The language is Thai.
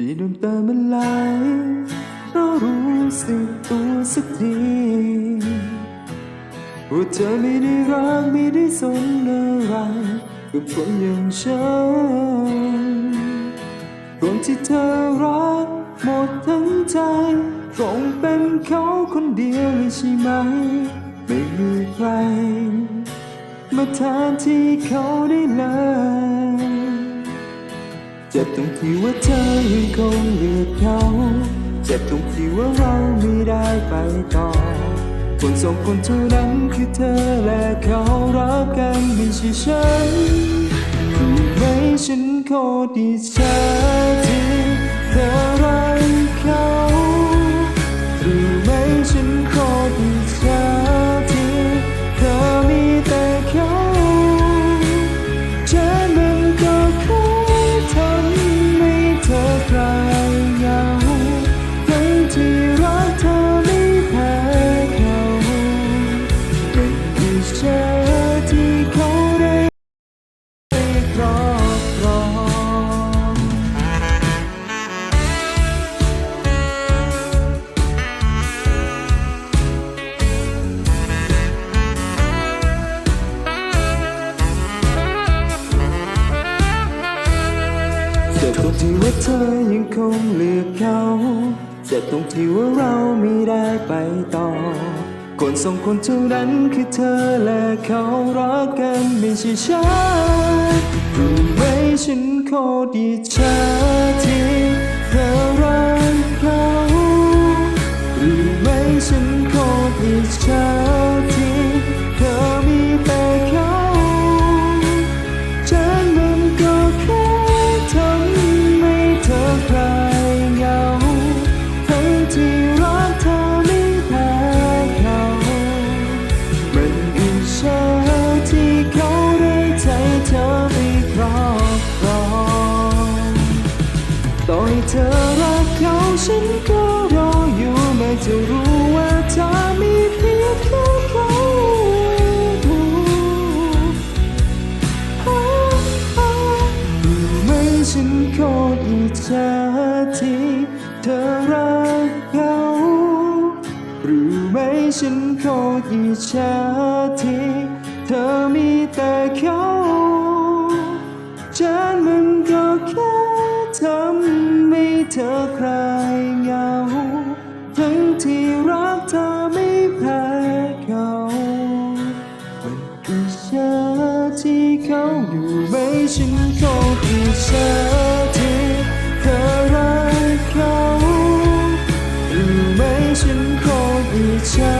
ที่น้ำตามันไหลเรารู้สึกตัวสักทีว่าเธอไม่ได้รักไม่ได้สนอะไรกับคนอย่างฉันคนที่เธอรักหมดทั้งใจคงเป็นเขาคนเดียวเลยใช่ไหม ไม่มีใคร มาแทนที่เขาได้เลย เจ็บตรงที่ว่าเธอยังคงเลือกเขาเจ็บตรงที่ว่าเราไม่ได้ไปต่อ คนสองคนเท่านั้นคือเธอและเขารักกันไม่ใช่ฉันคุณไหมฉันโคตรดีใจที่เธอรัก ที่ว่าเธอยังคงเลือกเขาเจ็บตรงที่ว่าเราไม่ได้ไปต่อ คนสองคนเท่านั้นคือเธอและเขารักกันไม่ใช่ฉันรู้ไหมฉันโคตรดีใจที่เธอรักเขา เธอรักเขาฉันก็รออยู่ไม่จะรู้ว่าเธอมีเพียงแค่เขารู้ไหมฉันโคตรอิจฉาที่เธอรักเขารู้ไหมฉันโคตรอิจฉาที่เธอมีแต่เขา ทั้งที่รักเธอไม่แพ้เขามันอิจฉาที่เขาอยู่ไหมฉันโคตรอิจฉาที่เธอรักเขารู้ไหมฉันโคตรอิจฉา